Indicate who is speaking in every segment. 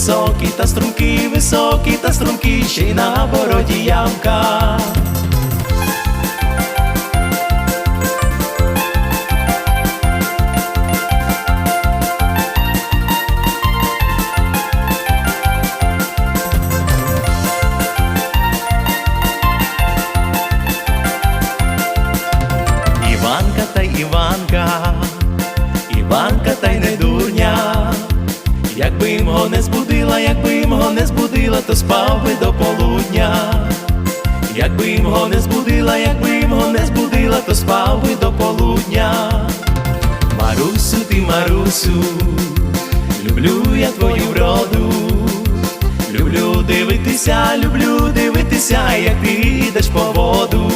Speaker 1: Високий та стрункий, високий та стрункий, ще й на бороді ямка. Іванка та Іванка не збудила, то спав би до полудня. Якби його не збудила, якби його не збудила, то спав би до полудня. Марусю, ти Марусю, люблю я твою вроду. Люблю дивитися, люблю дивитися, як ти йдеш по воду.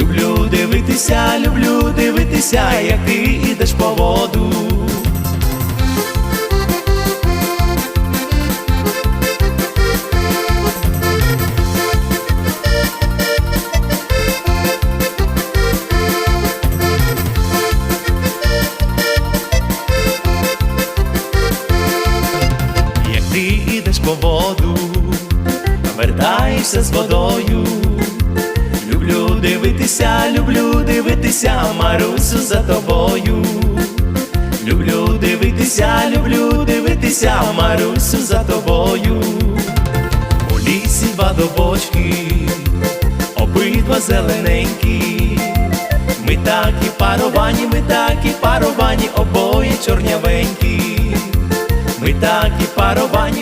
Speaker 1: Люблю дивитися, люблю дивитися, як ти йдеш по воду. Воду, вертаєшся з водою. Люблю дивитися, люблю дивитися, Марусю за тобою. Люблю дивитися, люблю дивитися, Марусю за тобою. У лісі два добочки, обидва зелененькі. Ми так і паровані, ми так і паровані, обоє чорнявенькі. Ми так і паровані.